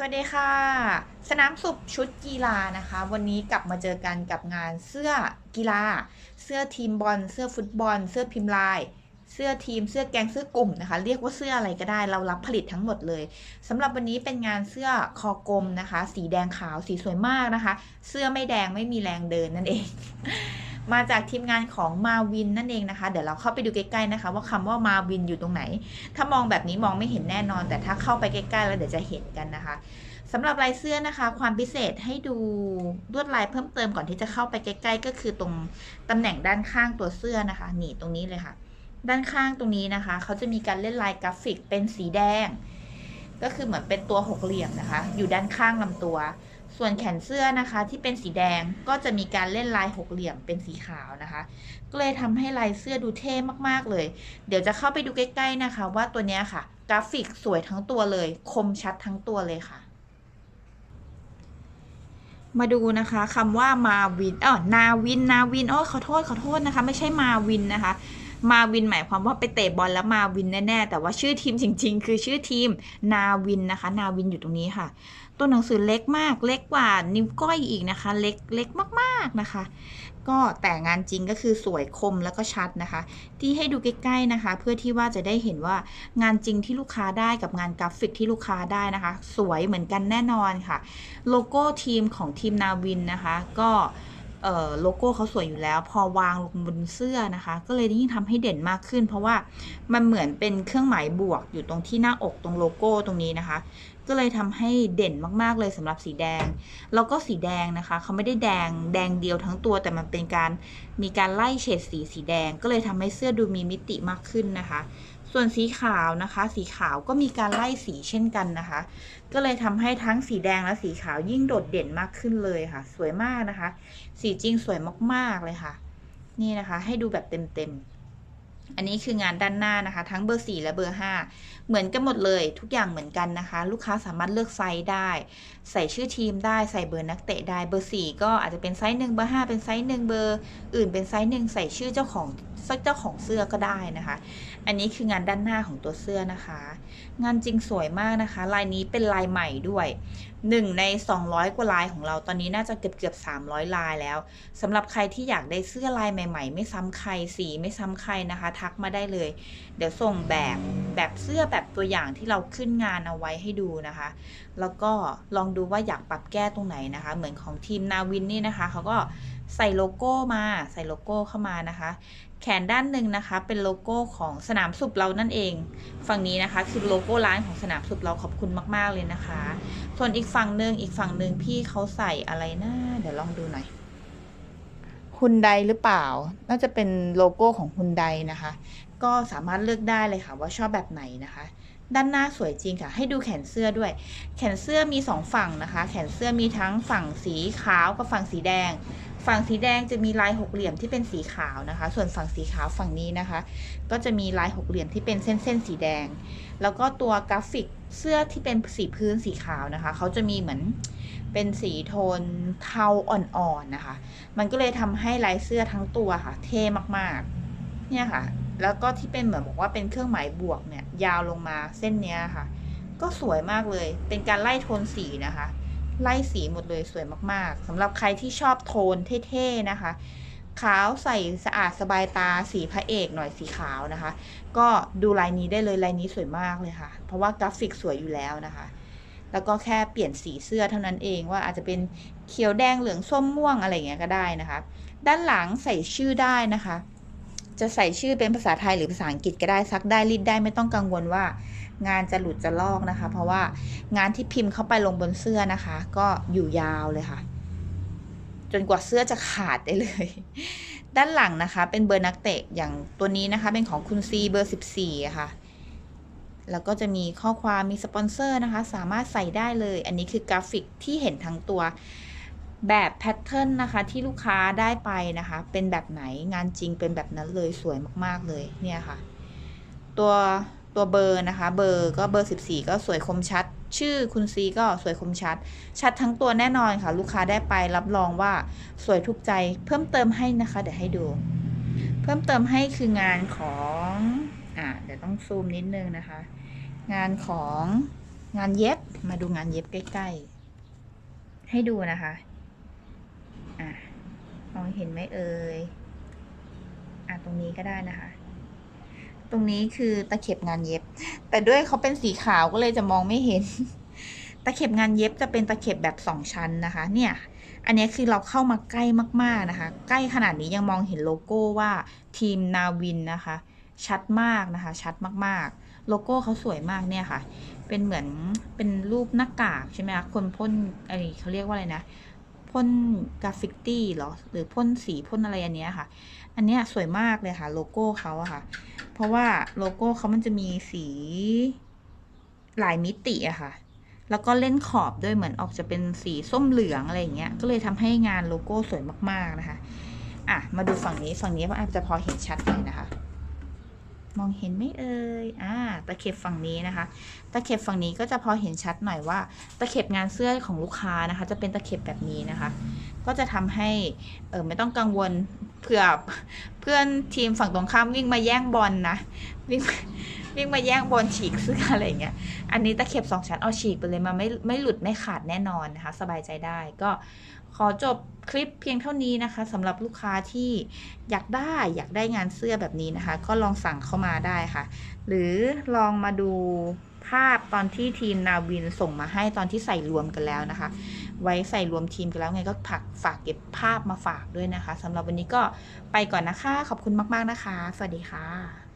สวัสดีค่ะ สนามสุบชุดกีฬานะคะ วันนี้กลับมาเจอกันกับงานเสื้อกีฬา เสื้อทีมบอล เสื้อฟุตบอล เสื้อพิมพ์ลาย เสื้อทีม เสื้อแกง เสื้อกลุ่มนะคะ เรียกว่าเสื้ออะไรก็ได้ เรารับผลิตทั้งหมดเลยสำหรับวันนี้เป็นงานเสื้อคอกลมนะคะ สีแดงขาว สีสวยมากนะคะ เสื้อไม่แดงไม่มีแรงเดินนั่นเอง มาจากทีมงานของมาวินนั่นเองนะคะ เดี๋ยวเราเข้าไปดูใกล้ๆนะคะ ว่าคำว่ามาวินอยู่ตรงไหน ถ้ามองแบบนี้มองไม่เห็นแน่นอน แต่ถ้าเข้าไปใกล้ๆแล้วเดี๋ยวจะเห็นกันนะคะสำหรับลายเสื้อนะคะ ความพิเศษให้ดูลวดลายเพิ่มเติมก่อนที่จะเข้าไปใกล้ ๆ ก็คือตรงตำแหน่งด้านข้างตัวเสื้อนะคะ นี่ตรงนี้เลยค่ะ ด้านข้างตรงนี้นะคะ เขาจะมีการเล่นลายกราฟิกเป็นสีแดง ก็คือเหมือนเป็นตัวหกเหลี่ยมนะคะ อยู่ด้านข้างลำตัว ส่วนแขนเสื้อนะคะที่เป็นสีแดงก็จะมีการเล่นลายหกเหลี่ยมเป็นสีขาวนะคะ ก็เลยทำให้ลายเสื้อดูเท่มากๆเลย เดี๋ยวจะเข้าไปดูใกล้ๆนะคะ ว่าตัวเนี้ยค่ะ กราฟิกสวยทั้งตัวเลย คมชัดทั้งตัวเลยค่ะ มาดูนะคะคำว่ามาวินเออนาวินนาวินโอ้ขอโทษขอโทษนะคะ ไม่ใช่มาวินนะคะ มาวินหมายความว่าไปเตะบอลแล้วมาวินแน่ๆ แต่ว่าชื่อทีมจริง ๆ คือชื่อทีมนาวินนะคะ นาวินอยู่ตรงนี้ค่ะ ตัวหนังสือเล็กมาก เล็กกว่านิ้วก้อยอีกนะคะ เล็กเล็กมากๆนะคะ ก็แต่งานจริงก็คือสวยคมแล้วก็ชัดนะคะ ที่ให้ดูใกล้ๆนะคะ เพื่อที่ว่าจะได้เห็นว่างานจริงที่ลูกค้าได้กับงานกราฟิกที่ลูกค้าได้นะคะ สวยเหมือนกันแน่นอนค่ะ โลโก้ทีมของทีมนาวินนะคะ ก็ โลโก้เขาสวยอยู่แล้ว พอวางลงบนเสื้อนะคะ ก็เลยยิ่งทำให้เด่นมากขึ้น เพราะว่ามันเหมือนเป็นเครื่องหมายบวกอยู่ตรงที่หน้าอกตรงโลโก้ตรงนี้นะคะ ก็เลยทำให้เด่นมากๆเลยสำหรับสีแดง แล้วก็สีแดงนะคะเขาไม่ได้แดงแดงเดียวทั้งตัว แต่มันเป็นการมีการไล่เฉดสีสีแดง ก็เลยทำให้เสื้อดูมีมิติมากขึ้นนะคะ ส่วนสีขาวนะคะ สีขาวก็มีการไล่สีเช่นกันนะคะ ก็เลยทำให้ทั้งสีแดงและสีขาวยิ่งโดดเด่นมากขึ้นเลยค่ะ สวยมากนะคะ สีจริงสวยมากๆเลยค่ะ นี่นะคะ ให้ดูแบบเต็มๆ อันนี้คืองานด้านหน้านะคะ ทั้งเบอร์ 4 และเบอร์ 5 เหมือนกันหมดเลยทุกอย่างเหมือนกันนะคะ ลูกค้าสามารถเลือกไซส์ได้ ใส่ชื่อทีมได้ใส่เบอร์นักเตะได้เบอร์ 4 ก็อาจจะเป็นไซส์หนึ่งเบอร์ 5 เป็นไซส์หนึ่งเบอร์ อื่นเป็นไซส์หนึ่งใส่ชื่อเจ้าของ เจ้าของเสื้อก็ได้นะคะ อันนี้คืองานด้านหน้าของตัวเสื้อนะคะ งานจริงสวยมากนะคะ ลายนี้เป็นลายใหม่ด้วยหนึ่งใน 200 กว่าลายของเราตอนนี้น่าจะเกือบเกือบ300 ลายแล้วสำหรับใครที่อยากได้เสื้อลายใหม่ ๆ ไม่ซ้ำใครสีไม่ซ้ำใครนะคะ ทักมาได้เลย เดี๋ยวส่งแบบแบบเสื้อแบบตัวอย่างที่เราขึ้นงานเอาไว้ให้ดูนะคะ แล้วก็ลองดูว่าอยากปรับแก้ตรงไหนนะคะ เหมือนของทีมนาวินนี่นะคะเขาก็ใส่โลโก้มาใส่โลโก้เข้ามานะคะ แขนด้านหนึ่งนะคะ เป็นโลโก้ของสนามสุบเรานั่นเอง ฝั่งนี้นะคะคือโลโก้ร้านของสนามสุบเราขอบคุณมาก ๆเลยนะคะ ส่วนอีกฝั่งหนึ่งอีกฝั่งหนึ่งพี่เขาใส่อะไรนะเดี๋ยวลองดูหน่อยฮุนไดหรือเปล่า น่าจะเป็นโลโก้ของฮุนไดนะคะ ก็สามารถเลือกได้เลยค่ะว่าชอบแบบไหนนะคะ ด้านหน้าสวยจริงค่ะ ให้ดูแขนเสื้อด้วย แขนเสื้อมีสองฝั่งนะคะ แขนเสื้อมีทั้งฝั่งสีขาวกับฝั่งสีแดง ฝั่งสีแดงจะมีลายหกเหลี่ยมที่เป็นสีขาวนะคะ ส่วนฝั่งสีขาวฝั่งนี้นะคะ ก็จะมีลายหกเหลี่ยมที่เป็นเส้นๆสีแดง แล้วก็ตัวกราฟิกเสื้อที่เป็นสีพื้นสีขาวนะคะ เขาจะมีเหมือนเป็นสีโทนเทาอ่อนๆนะคะ มันก็เลยทำให้ลายเสื้อทั้งตัวค่ะ เท่มากๆ เนี่ยค่ะ แล้วก็ที่เป็นเหมือนบอกว่าเป็นเครื่องหมายบวกเนี่ยยาวลงมาเส้นเนี้ยค่ะ ก็สวยมากเลย เป็นการไล่โทนสีนะคะ ไล่สีหมดเลยสวยมากๆสำหรับใครที่ชอบโทนเท่ๆนะคะ ขาวใส่สะอาดสบายตาสีพระเอกหน่อยสีขาวนะคะ ก็ดูลายนี้ได้เลยลายนี้สวยมากเลยค่ะ เพราะว่ากราฟิกสวยอยู่แล้วนะคะ แล้วก็แค่เปลี่ยนสีเสื้อเท่านั้นเองว่าอาจจะเป็นเขียวแดงเหลืองส้มม่วงอะไรอย่างเงี้ยก็ได้นะคะ ด้านหลังใส่ชื่อได้นะคะ จะใส่ชื่อเป็นภาษาไทยหรือภาษาอังกฤษก็ได้ซักได้รีดได้ไม่ต้องกังวลว่า งานจะหลุดจะลอกนะคะ เพราะว่างานที่พิมพ์เข้าไปลงบนเสื้อนะคะ ก็อยู่ยาวเลยค่ะ จนกว่าเสื้อจะขาดได้เลย ด้านหลังนะคะ เป็นเบอร์นักเตะอย่างตัวนี้นะคะ เป็นของคุณซีเบอร์ 14 ค่ะ แล้วก็จะมีข้อความมีสปอนเซอร์นะคะ สามารถใส่ได้เลย อันนี้คือกราฟิกที่เห็นทั้งตัว แบบแพทเทิร์นนะคะที่ลูกค้าได้ไปนะคะ เป็นแบบไหนงานจริงเป็นแบบนั้นเลยสวยมากๆเลยเนี่ยค่ะ ตัวตัวเบอร์นะคะ เบอร์ก็เบอร์ 14 ก็สวยคมชัด ชื่อคุณซีก็สวยคมชัด ชัดทั้งตัวแน่นอนค่ะ ลูกค้าได้ไปรับรองว่าสวยถูกใจ เพิ่มเติมให้นะคะ เดี๋ยวให้ดู เพิ่มเติมให้คืองานของอ่าเดี๋ยวต้องซูมนิดนึงนะคะ งานของงานเย็บมาดูงานเย็บใกล้ ๆ ให้ดูนะคะ อะมองเห็นไหมเอ่ยอะตรงนี้ก็ได้นะคะ ตรงนี้คือตะเข็บงานเย็บ แต่ด้วยเขาเป็นสีขาวก็เลยจะมองไม่เห็น ตะเข็บงานเย็บจะเป็นตะเข็บแบบสองชั้นนะคะ เนี่ย อันนี้คือเราเข้ามาใกล้มากๆนะคะ ใกล้ขนาดนี้ยังมองเห็นโลโก้ว่าทีมนาวินนะคะ ชัดมากนะคะ ชัดมากๆ โลโก้เขาสวยมากเนี่ยค่ะ เป็นเหมือนเป็นรูปหน้ากากใช่ไหมคะคนพ่นอะไอเขาเรียกว่าอะไรนะ พ่นกราฟฟิตี้เหรอ หรือพ่นสีพ่นอะไรอันเนี้ยค่ะ อันเนี้ยสวยมากเลยค่ะ โลโก้เขาอะค่ะ เพราะว่าโลโก้เขามันจะมีสีหลายมิติอะค่ะ แล้วก็เล่นขอบด้วยเหมือนออกจะเป็นสีส้มเหลืองอะไรอย่างเงี้ย ก็เลยทำให้งานโลโก้สวยมากๆนะคะ อะ มาดูฝั่งนี้ฝั่งนี้อาจจะพอเห็นชัดหน่อยนะคะ มองเห็นไม่เอ่ยอ่าตะเข็บฝั่งนี้นะคะ ตะเข็บฝั่งนี้ก็จะพอเห็นชัดหน่อยว่า ตะเข็บงานเสื้อของลูกค้านะคะ จะเป็นตะเข็บแบบนี้นะคะ ก็จะทำให้เออไม่ต้องกังวล เผื่อเพื่อนทีมฝั่งตรงข้ามวิ่งมาแย่งบอลนะวิ่งวิ่งมาแย่งบอลฉีกเสื้ออะไรเงี้ย อันนี้ตะเข็บสองชั้นเอาฉีกไปเลยมาไม่ไม่หลุดไม่ขาดแน่นอนนะคะ สบายใจได้ก็ขอจบคลิปเพียงเท่านี้นะคะสำหรับลูกค้าที่อยากได้อยากได้งานเสื้อแบบนี้นะคะ ก็ลองสั่งเข้ามาได้ค่ะ หรือลองมาดูภาพตอนที่ทีมนาวินส่งมาให้ตอนที่ใส่รวมกันแล้วนะคะ ไว้ใส่รวมทีมกันแล้วไงก็ผักฝากเก็บภาพมาฝากด้วยนะคะสำหรับวันนี้ก็ไปก่อนนะคะ ขอบคุณมาก ๆนะคะ สวัสดีค่ะ